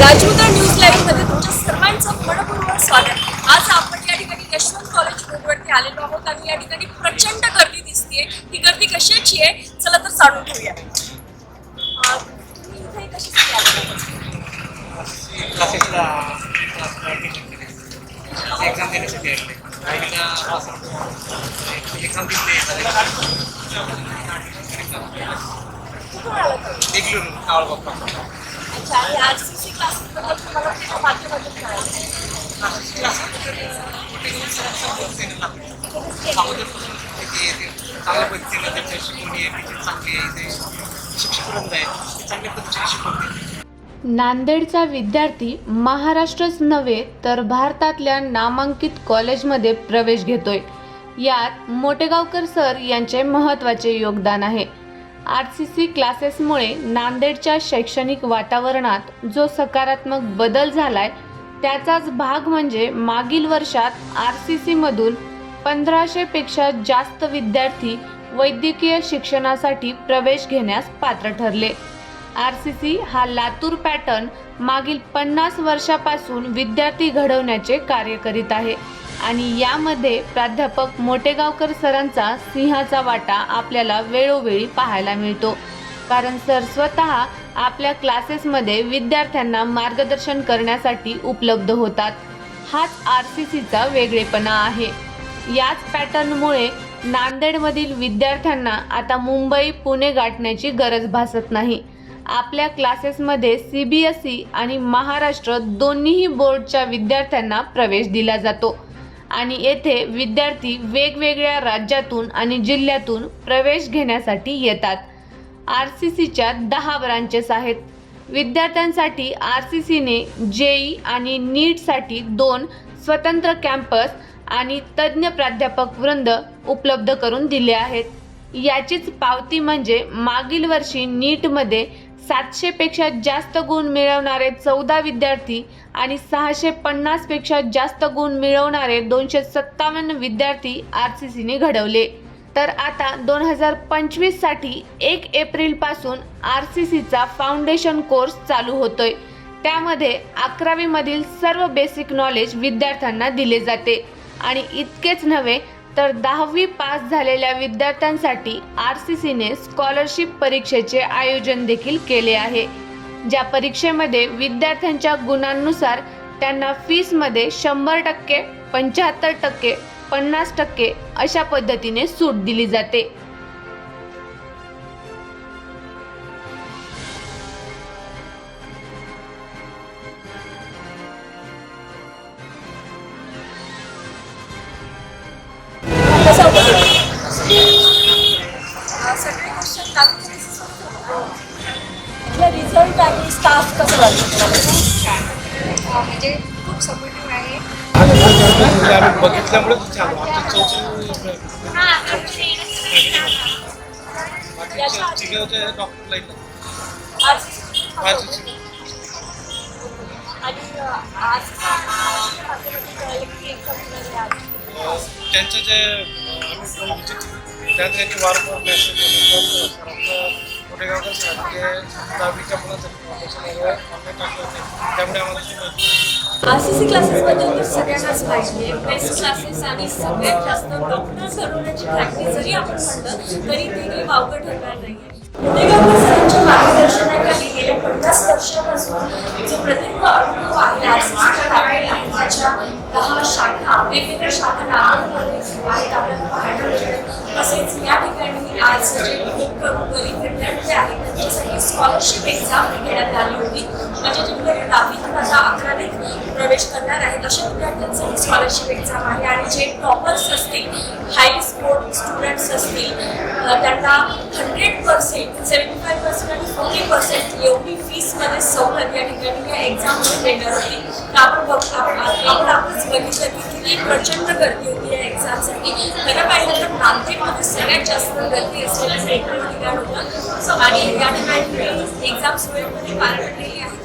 राजमुद्रा news लाईव्हमध्ये तुमच्या सर्वांचं मनपूर्वक स्वागत. आज आपण या ठिकाणी यशवंत कॉलेज रोडवरती आलेलो आहोत आणि या ठिकाणी प्रचंड गर्दी दिसतीये. ही गर्दी कशाची आहे? चला तर जाणून घेऊया. तुम्ही इथे कशासाठी एक्झाम देण्यासाठी एक्झाम दिली अच्छा आणि आर सी सी तुम्हाला कुठल्या माध्यमातून चांगल्या पद्धतीने त्यांच्या शिकवणी आहे टीचर चांगली आहे आहे ते चांगल्या पद्धतीने शिकवते नांदेडचा विद्यार्थी महाराष्ट्रच नव्हे तर भारतातल्या नामांकित कॉलेजमध्ये प्रवेश घेतोय. यात मोटेगावकर सर यांचे महत्त्वाचे योगदान आहे. आर सी सी क्लासेसमुळे नांदेडच्या शैक्षणिक वातावरणात जो सकारात्मक बदल झालाय त्याचाच भाग म्हणजे मागील वर्षात आर सी सीमधून पंधराशेपेक्षा जास्त विद्यार्थी वैद्यकीय शिक्षणासाठी प्रवेश घेण्यास पात्र ठरले. आर सी सी हा लातूर पॅटर्न मागील पन्नास वर्षापासून विद्यार्थी घडवण्याचे कार्य करीत आहे. आणि यामध्ये प्राध्यापक मोटेगावकर सरांचा सिंहाचा वाटा आपल्याला वेळोवेळी पाहायला मिळतो. कारण सर स्वतः आपल्या क्लासेसमध्ये विद्यार्थ्यांना मार्गदर्शन करण्यासाठी उपलब्ध होतात. हाच आर सी सीचा वेगळेपणा आहे. याच पॅटर्नमुळे नांदेडमधील विद्यार्थ्यांना आता मुंबई पुणे गाठण्याची गरज भासत नाही. आपल्या क्लासेसमध्ये सी बी एस ई आणि महाराष्ट्र दोन्हीही बोर्डच्या विद्यार्थ्यांना प्रवेश दिला जातो. आणि येथे विद्यार्थी वेगवेगळ्या राज्यातून आणि जिल्ह्यातून प्रवेश घेण्यासाठी येतात. आर सी सीच्या दहा ब्रांचेस आहेत. विद्यार्थ्यांसाठी आर सी सीने जेई आणि नीटसाठी दोन स्वतंत्र कॅम्पस आणि तज्ज्ञ प्राध्यापक वृंद उपलब्ध करून दिले आहेत. याचीच पावती म्हणजे मागील वर्षी नीटमध्ये सातशेपेक्षा जास्त गुण मिळवणारे चौदा विद्यार्थी आणि सहाशे पन्नासपेक्षा जास्त गुण मिळवणारे दोनशे सत्तावन्न विद्यार्थी आर सी सीने घडवले. तर आता दोन हजार पंचवीससाठी एक एप्रिलपासून आर सी सीचा फाउंडेशन कोर्स चालू होतोय. त्यामध्ये अकरावीमधील सर्व बेसिक नॉलेज विद्यार्थ्यांना दिले जाते. आणि इतकेच नव्हे तर दहावी पास झालेल्या विद्यार्थ्यांसाठी आर सी सीने स्कॉलरशिप परीक्षेचे आयोजन देखील केले आहे ज्या परीक्षेमध्ये विद्यार्थ्यांच्या गुणांनुसार त्यांना फीसमध्ये शंभर टक्के पंच्याहत्तर टक्के पन्नास टक्के अशा पद्धतीने सूट दिली जाते. स्टाफ कसं तुम्हाला म्हणजे खूप सपोर्टिव्ह आहे म्हणजे आम्ही बघितल्यामुळे छान आमच्या चौथी. आणि आज. त्यांचं जे आम्ही त्यात त्यांची वारंवार मेसेज मोठे गावकर सर ते दहावीच्या मुलांचं ऑनलाईन टाकलं होते. त्यामुळे आम्हाला ती माहिती आरसीसी क्लासेस बद्दल तर सगळ्यांनाच पाहिजे बेस्ट क्लासेस आणि सगळ्यात जास्त डॉक्टर घडवण्याची प्रॅक्टिस जरी आपण म्हणलं तरी ते काही वावगं ठरणार नाही मुंडेगावकर सरांच्या मार्गदर्शनाखाली गेल्या पन्नास वर्षापासून जो प्रदीर्घ अनुभव आहे आरसीसीच्या ताब्यात त्याच्या दहा शाखा वेगवेगळ्या शाखा नागपूरमध्ये आहेत आपल्याला पाहायला मिळेल तसेच या ठिकाणी आज जे खूप करून गरीब विद्यार्थी आहेत त्यांच्यासाठी स्कॉलरशिप एक्झाम घेण्यात आली होती. म्हणजे जे मुलं दहावीतून आता अकरावीत प्रवेश करणार आहेत अशा विद्यार्थ्यांसाठी स्कॉलरशिप एक्झाम आहे. आणि जे टॉपर्स असतील हाय स्कोर स्टुडंट्स असतील त्यांना hundred percent seventy five percent आणि फोर्टी पर्सेंट एवढी फीसमध्ये सवलत या ठिकाणी या एक्झाममध्ये देणार होती. तर आपण बघ आपण आपणच बघितलं की किती प्रचंड गर्दी होती या एक्झामसाठी खरं पाहिलं तर नांदेडमध्ये सगळ्यात जास्त गर्दी असलेलं सेंट्रल ठिकाण होतं. आणि या ठिकाणी एक्झाम सुरळीतपणे पार पडलेली आहे.